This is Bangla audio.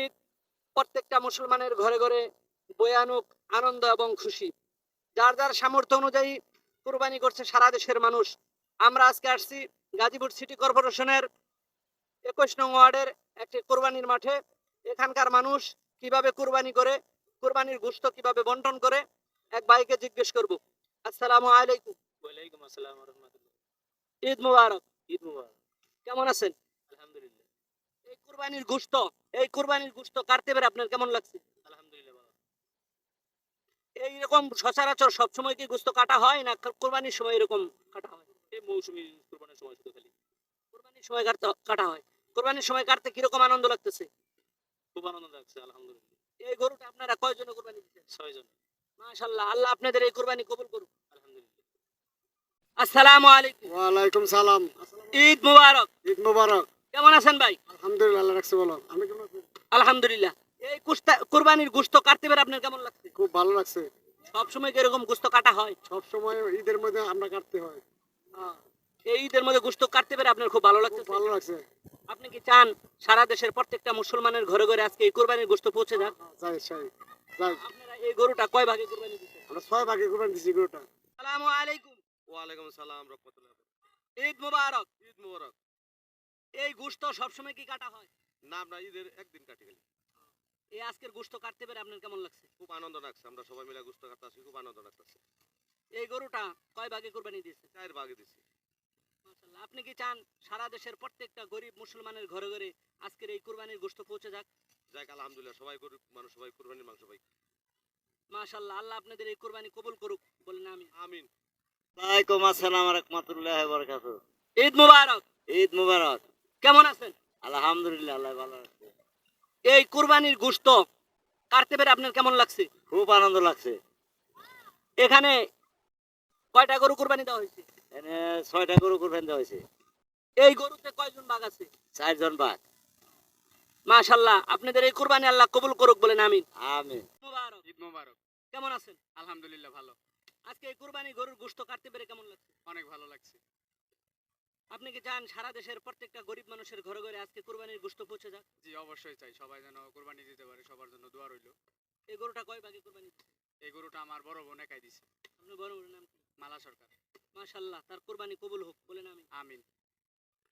ঈদ প্রত্যেকটা মুসলমানের ঘরে ঘরে বয়ানুক আনন্দ এবং খুশি। যার যার সামর্থ্য অনুযায়ী কুরবানি করছে সারা দেশের মানুষ। আমরা আজকে আসছি গাজীপুর সিটি কর্পোরেশনের একুশ নং ওয়ার্ডের একটি কোরবানির মাঠে। এখানকার মানুষ কীভাবে কুরবানি করে কুরবানির গোশত কীভাবে বন্টন করে এক ভাইকে জিজ্ঞেস করব। আসসালামু আলাইকুম। ওয়ালাইকুম আসসালাম রহমতুল্লাহ। ঈদ মুবারক। ঈদ মুবারক। কেমন আছেন? কুরবানির গোশত। এই কুরবানির গোশত কাটতে পেরে আপনার কেমন লাগছে? আলহামদুলিল্লাহ এইরকম সচরাচর সবসময় কি গোশত কাটা হয় না কুরবানির সময় এরকম কাটা হয়? এই মৌসুমি কুরবানির সময় শুধু খালি। কুরবানির সময় কাটতে কাটা হয়। কুরবানির সময় কাটতে কীরকম আনন্দ লাগতেছে? খুব আনন্দ লাগছে আলহামদুলিল্লাহ। এই গরুটা আপনারা কয়জনে কুরবানি দিচ্ছেন ছয়জন। মাশাআল্লাহ আল্লাহ আপনাদের এই কুরবানি কবুল করুক। আলহামদুলিল্লাহ। আসসালামু আলাইকুম। ওয়ালাইকুম সালাম। ঈদ মুবারক। ঈদ মুবারক। কেমন আছেন ভাই? আলহামদুলিল্লাহ আল্লাহ রাখছে বলো। আমি কেমন আছি? আলহামদুলিল্লাহ। এই কুস্তা কুরবানির গোশত কাটতে পেরে আপনার কেমন লাগছে? খুব ভালো লাগছে। সব সময় কি এরকম গোশত কাটা হয়? সব সময় ঈদের মধ্যে আমরা কাটতে হয়। এই ঈদের মধ্যে গোশত কাটতে পেরে আপনার খুব ভালো লাগছে? ভালো লাগছে। আপনি কি চান সারা দেশের প্রত্যেকটা মুসলমানের ঘরে ঘরে আজকে এই কুরবানির গোশত পৌঁছে যাক? যাই যাই যাই। আপনারা এই গরুটা কয় ভাগে কুরবানি আমরা ছয় ভাগে কোরবানি গরুটা। আসসালামু আলাইকুম। সালাম রহমতুল্লাহ। ঈদ মুবারক। ঈদ মুবারক। এই গোশত সবসময় কি কাটা হয়? না আমরা ঈদের একদিন কাটি গেলি এই আজকের গোশত কাটতে পেরে আপনার কেমন লাগছে? খুব আনন্দ লাগছে আমরা সবাই মিলে গুস্ত কাটতে আসি খুব আনন্দ লাগতেছে। এই গরুটা কয় ভাগে কুরবানি দিয়েছে বাগে দিছি মাশাআল্লাহ আপনি কি চান সারা দেশের প্রত্যেকটা গরিব মুসলমানের ঘরে ঘরে আজকের এই কুরবানির গোশত পৌঁছে যাক? যাক আলহামদুলিল্লাহ সবাই গরিব মানুষ সবাই কুরবানির মাংস পাই। মাশাআল্লাহ আল্লাহ আপনাদের এই কুরবানি কবুল করুক বলেন আমি আমিন। ওয়ালাইকুম আসসালাম রহমতুল্লাহ বরকাত ঈদ মুবারক। ঈদ মুবারক। কেমন আছেন? আলহামদুলিল্লাহ আল্লাহ ভালো রাখছে এই কুরবানির গোশত কাটতে পেরে আপনার কেমন লাগছে? খুব আনন্দ লাগছে। এখানে কয়টা গরু কুরবানি দেওয়া হয়েছে? এনে ছয়টা গরু কোরবানি দেওয়া হয়েছে। এই গরুতে কয়জন বাঘ আছে? চারজন বাঘ। মাশাআল্লাহ আপনাদের এই কুরবানি আল্লাহ কবুল করুক বলেন আমিন। আমিন। মুবারক। ঈদ মুবারক। কেমন আছেন? আলহামদুলিল্লাহ ভালো। আজকে এই কুরবানি গরুর গোশত কাটতে পেরে কেমন লাগছে? অনেক ভালো লাগছে। আপনি কি চান সারা দেশের প্রত্যেকটা গরিব মানুষের ঘরে ঘরে আজকে কোরবানির গোশত পৌঁছে যাক? জি অবশ্যই চাই। সবাই যেন কোরবানি দিতে পারে সবার জন্য দোয়া রইল। এই গরুটা কয় ভাগে কোরবানি? এই গরুটা আমার বড় বোন একাই দিছে। আপনার বড় বোনের নাম কি? মালা সরকার। মাশাআল্লাহ তার কোরবানি কবুল হোক বলেন আমি আমিন।